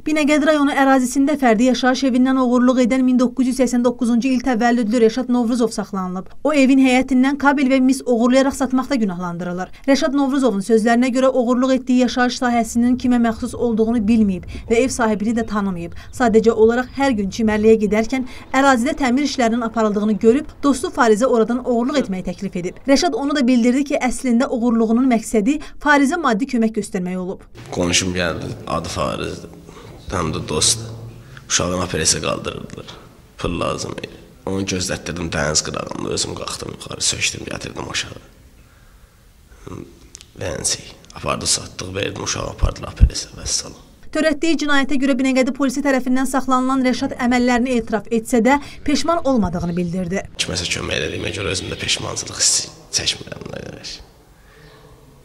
Binəqədi rayonu ərazisində fərdi yaşayış evindən oğurluq edən 1989-cu il təvəllüdlü Rəşad Novruzov saxlanılıb. O evin həyətindən kabel və mis oğurlayaraq satmaqda günahlandırılır. Rəşad Novruzovun sözlərinə görə oğurluq etdiyi yaşayış sahəsinin kimə məxsus olduğunu bilməyib və ev sahibini də tanımayıb. Sadəcə olaraq hər gün çimərliyə gedərkən ərazidə təmir işlərinin aparıldığını görüb, dostu Farizə oradan oğurluq etməyi təklif edib. Rəşad onu da bildirdi ki, əslində oğurluğunun məqsədi Farizə maddi kömək göstərmək olub. Qonşum gəldi, adı Farizdir. Həm də dost. Uşağın operasiya qaldırırdılar. Pul lazım idi. Onu gözlətdirdim dəniz qırağında, özüm qalxdım yuxarı, sökdüm, gətirdim aşağı. Lənsi, apardı satdıq, verdim uşağı apardılar operasiya və salam. Törətdiyi cinayətə görə Binəqədi polisi tərəfindən saxlanılan Rəşad əməllərini etiraf etsə də peşman olmadığını bildirdi. Kiməsə kömək elədiyimə görə özümdə peşmançılıq hissi çəkmirəm.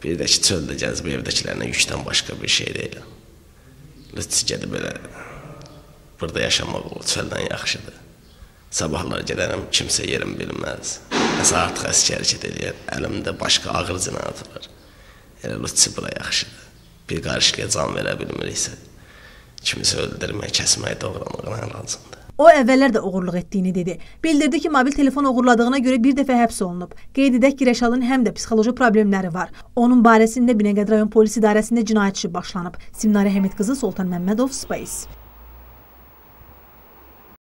Bir də ki, çöldə gəzib evdəkilərinə yükdən başqa bir şey deyiləm. Nəticədə belə burada yaşamaq olur, çöldən yaxşıdır. Sabahlar gedərəm, kimsə yerim bilməz. Nəsə artıq əski hərəkət edir, əlimdə başqa ağır cinayət var. Elə lütsi bura yaxşıdır. Bir qarışıqya can verə bilmiriksə, kimisə öldürmək, kəsmək, doğramaqla lazımdır. O əvvəllər də oğurluq etdiyini dedi. Bildirdi ki, mobil telefon oğurladığına görə bir dəfə həbs olunub. Qeyd edək ki, Rəşadın həm də psixoloji problemləri var. Onun barəsində Binəqədi rayon polis idarəsində cinayət işi başlanıb. Simnarə Həmid qızı Soltan Məmmədov Space.